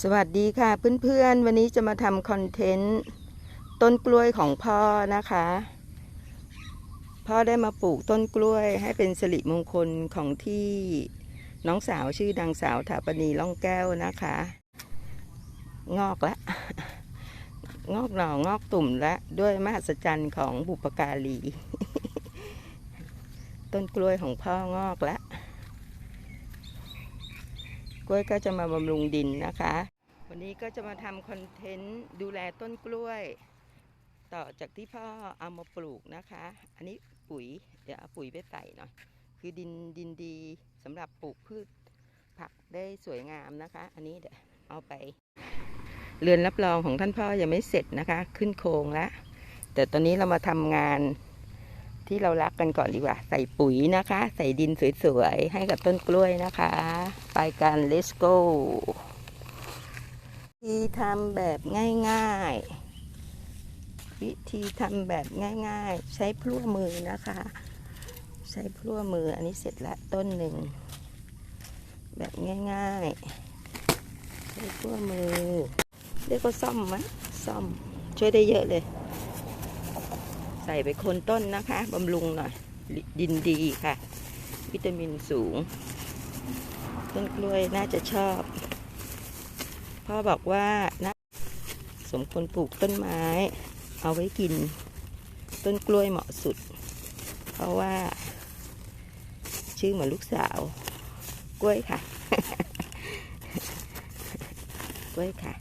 สวัสดีค่ะเพื่อนๆ วันนี้จะมาทำคอนเทนต์ต้นกล้วยของพ่อนะคะ พ่อได้มาปลูกต้นกล้วยให้เป็นสิริมงคลของที่น้องสาวชื่อดังสาวถาปณีล่องแก้วนะคะ งอกละ งอกหน่องอกตุ่มและ ด้วยมหัศจรรย์ของบุปการี ต้นกล้วยของพ่องอกแล้ว ล้วยก็จะมาบำรุงดินนะคะ วันนี้ก็จะมาทำคอนเทนต์ดูแลต้นกล้วย ต่อจากที่พ่อเอามาปลูกนะคะ อันนี้ปุ๋ยเดี๋ยวเอาปุ๋ยไปใส่หน่อยคือดินดินดีสำหรับปลูกพืชผักได้สวยงามนะคะ อันนี้เดี๋ยวเอาไป เรือนรับรองของท่านพ่อยังไม่เสร็จนะคะ ขึ้นโครงแล้วแต่ตอนนี้เรามาทำงาน ที่เรารักกันก่อนดีกว่า ใส่ปุ๋ยนะคะ ใส่ดินสวยๆ ให้กับต้นกล้วยนะคะ ไปกัน let's go วิธีทำแบบง่ายๆ วิธีทำแบบง่ายๆ ใช้พลั่วมือนะคะ ใช้พลั่วมืออันนี้เสร็จล้วต้นหนึ่ง แบบง่ายๆ ใช้พลั่วมือเรียกว่าซ่อมไหมซ่อมช่วยได้เยอะเลย ใส่ไปคนต้นนะคะบำรุงหน่อยดินดีค่ะ วิตามินสูง ต้นกล้วยน่าจะชอบ พ่อบอกว่านะสมควรปลูกต้นไม้ เอาไว้กิน ต้นกล้วยเหมาะสุด เพราะว่า ชื่อเหมือนลูกสาว กล้วยค่ะ กล้วยค่ะ